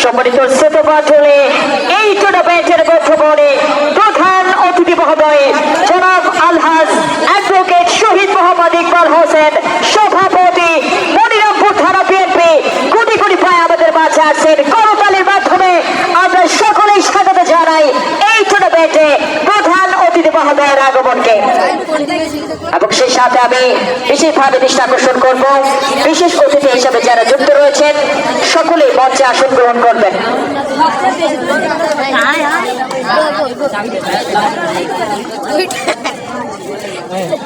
সম্মানিত ছোট চলে এই টুর্নামেন্টের বর্তমানে প্রধান অতিথি মহোদয় জনাব আলহাজ অ্যাডভোকেট শহীদ মোহাম্মদ ইকবাল হোসেন সভাপতি মনিরামপুর থানা বিএনপি কোটি কোটি পায় আমাদের মাঝে আসছেন করতালির মাধ্যমে আমরা সকলেই স্বাগত জানাই এই টুর্নামেন্টে প্রধান অতিথি মহোদয়ের আগমনকে এবং সেই সাথে আমি বিশেষভাবে দৃষ্টি আকর্ষণ করব। বিশেষ অতিথি হিসেবে যারা যুক্ত রয়েছেন, সকলেই মঞ্চে আসন গ্রহণ করবেন।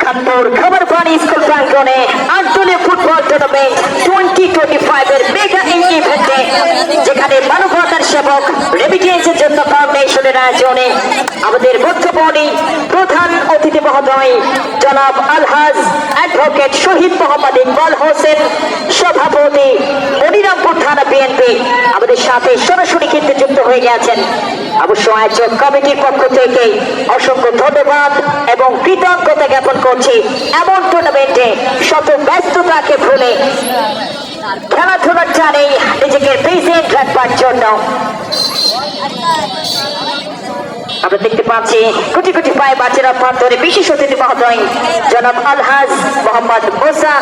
কানপুর খাবার পানি স্কুল প্রাঙ্গনে আঞ্চলিক football tournament twenty twenty five এর মেগা ইভেন্টে যেখানে মানবতার সেবক রেমিটেন্সের জন্য ফাউন্ডেশনের আয়োজনে আমাদের বর্তমানে প্রধান অতিথি মহোদয়, জনাব আলহাজ অ্যাডভোকেট শহীদ মোহাম্মদ ইকবাল হোসেন, সভাপতি মনিরামপুর থানা বিএনপি আমাদের সাথে সরাসরি কিন্তু যুক্ত হয়ে গেছেন। অবশ্য আয়োজক কমিটির পক্ষ থেকে অসংখ্য ধন্যবাদ এবং কৃতজ্ঞতা জ্ঞাপন করছি। এমন টুর্নামেন্টে শত ব্যস্ততাকে ভুলে খেলাধুলার টানে নিজেকে প্রেজেন্ট রাখবার জন্য। আমরা দেখতে পাচ্ছি কোটি কোটি পায়ে বাচ্চারা প্রান্তরে বিশেষ অতিথি মহোদয়, জনাব আলহাজ মোহাম্মদ মোসা,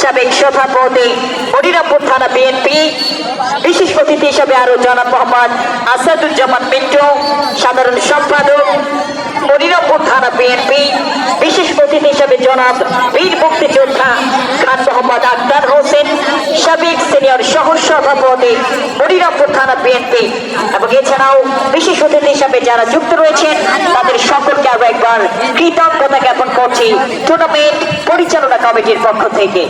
সাবেক সভাপতি, হরিরামপুর থানা বিএনপি, বিশেষ অতিথি হিসাবে আরও জনাব মোহাম্মদ আসাদুজ্জামান মিন্টু, সাধারণ সম্পাদক, হরিরামপুর থানা বিএনপি, বিশেষ অতিথি হিসাবে জনাব বীর মুক্তিযোদ্ধা খান মোহাম্মদ আক্তার হোসেন সাবেক সিনিয়র সহ সভাপতি হরিরামপুর থানা বিএনপি এবং এছাড়াও বিশেষ অতিথি হিসাবে যারা যুক্ত রয়েছেন, তাদের সকলকে আরও একবার কৃতজ্ঞতা জ্ঞাপন করছি টুর্নামেন্ট পরিচালনা কমিটির পক্ষ থেকে।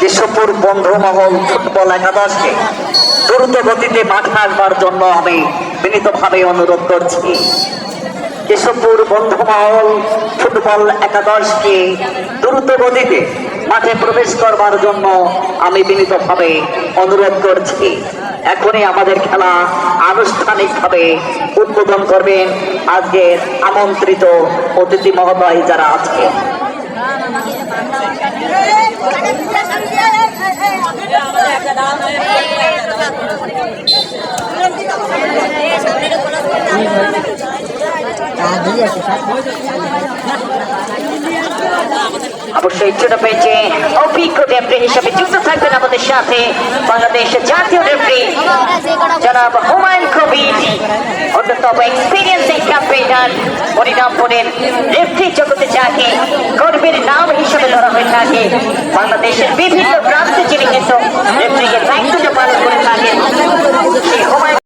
কেশবপুর বন্ধুমহল ফুটবল একাদশকে দ্রুত গতিতে মাঠে আসবার জন্য আমি বিনীতভাবে অনুরোধ করছি। কেশবপুর বন্ধুমহল ফুটবল একাদশকে দ্রুত গতিতে মাঠে প্রবেশ করবার জন্য আমি বিনীতভাবে অনুরোধ করছি। এখনই আমাদের খেলা আনুষ্ঠানিকভাবে উদ্বোধন করবেন আজকের আমন্ত্রিত অতিথি মহোদয় যারা আছে অবশ্যই টুর্নামেন্টে অভিজ্ঞ রেফারি হিসেবে যুক্ত থাকবেন আমাদের সাথে বাংলাদেশ জাতীয় রেফারি জনাব হুমায়ুন কবির, অন্যতম এক্সপিরিয়েন্সিং ক্যাম্পেইনার করেন রেফারি জগতে যাকে গর্বের নাম হিসেবে ধরা হয়ে থাকে। বাংলাদেশের বিভিন্ন প্রান্তে যিনি কিন্তু রেফারিকে